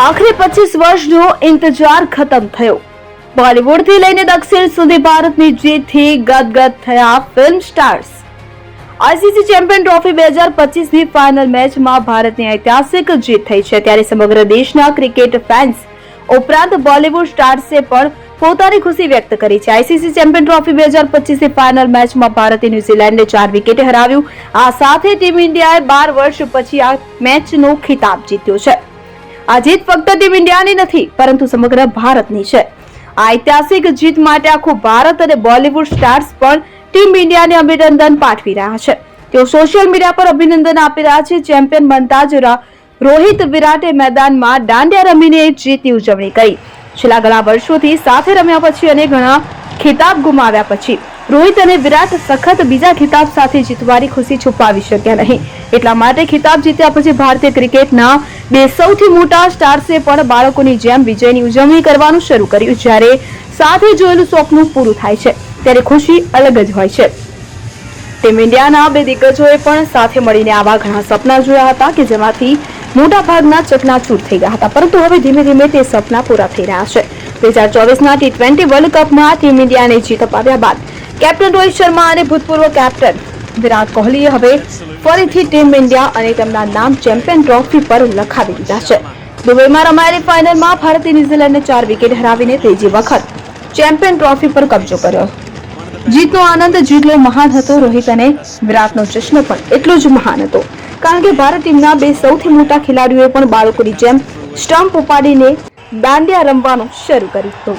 આખરે પચીસ વર્ષનો ઇંતજાર ખતમ થયો. બોલિવૂડથી લઈને દક્ષિણ સુધી ભારતની જીતથી ગદગદ થયા film stars. ICC champion trophy બે હજાર પચીસની ફાઇનલ મેચમાં ભારતની ઐતિહાસિક જીત થઈ છે. ત્યારે સમગ્ર દેશના ક્રિકેટ ફેન્સ ઉપરાંત બોલિવૂડ સ્ટાર્સે પણ પોતાની ખુશી વ્યક્ત કરી છે. આઈસીસી ચેમ્પિયન ટ્રોફી બે હજાર પચીસની ફાઇનલ મેચમાં ભારતે ન્યુઝીલેન્ડને ચાર વિકેટે હરાવ્યું. આ સાથે ટીમ ઇન્ડિયાએ બાર વર્ષ પછી આ મેચનો ખિતાબ જીત્યો છે. આ જીત ફક્ત ટીમ ઇન્ડિયાની નથી, પરંતુ સમગ્ર ભારતની છે. આ ઐતિહાસિક જીત માટે આખું ભારત અને બોલિવૂડ સ્ટાર્સ પણ ટીમ ઇન્ડિયાને અભિનંદન પાઠવી રહ્યા છે. તેઓ સોશિયલ મીડિયા પર અભિનંદન આપી રહ્યા છે. ચેમ્પિયન બનતા જ રોહિત વિરાટે મેદાનમાં દાંડિયા રમીને જીતની ઉજવણી કરી. છેલ્લા ઘણા વર્ષોથી સાથે રમ્યા પછી અને ઘણા ખિતાબ ગુમાવ્યા પછી. રોહિત અને વિરાટ સખત બીજા ખિતાબ સાથે જીતવાની ખુશી છુપાવી શક્યા નહીં. એટલા માટે ખિતાબ જીત્યા પછી ભારતીય ક્રિકેટના બે સૌથી મોટા સ્ટાર્સે પણ બાળકોની જેમ વિજયની ઉજવણી કરવાનું શરૂ કર્યું, જ્યારે સાથે જોયેલું સ્વપ્નું પૂરું થાય છે. ત્યારે ખુશી અલગ જ હોય છે. ટીમ ઇન્ડિયાના બે દિગ્ગજોએ પણ સાથે મળીને આવા ઘણા સપના જોયા હતા કે જેમાંથી મોટા ભાગના ચકનાચૂર થઈ ગયા હતા. પરંતુ હવે ધીમે ધીમે તે સપના પૂરા થઈ રહ્યા છે. બે હજાર ચોવીસના ટી ટ્વેન્ટી વર્લ્ડ કપમાં ટીમ ઇન્ડિયાને જીત અપાવ્યા બાદ કેપ્ટન રોહિત શર્મા અને ભૂતપૂર્વ કેપ્ટન વિરાટ કોહલીએ હવે ફરીથી ટીમ ઇન્ડિયા અને તેમના નામ ચેમ્પિયન ટ્રોફી પર લખાવી દીધા છે. દુબઈમાં રમાયેલી ફાઇનલમાં ભારતે ન્યુઝીલેન્ડને ચાર વિકેટ હરાવીને ત્રીજી વખત ચેમ્પિયન ટ્રોફી પર કબજો કર્યો. જીતનો આનંદ જેટલો મહાન હતો રોહિત અને વિરાટનો જશ્ન પણ એટલો જ મહાન હતો. કારણ કે ભારત ટીમના બે સૌથી મોટા ખેલાડીઓએ પણ બાળકોની જેમ સ્ટમ્પ ઉપાડીને દાંડિયા રમવાનું શરૂ કર્યું હતું.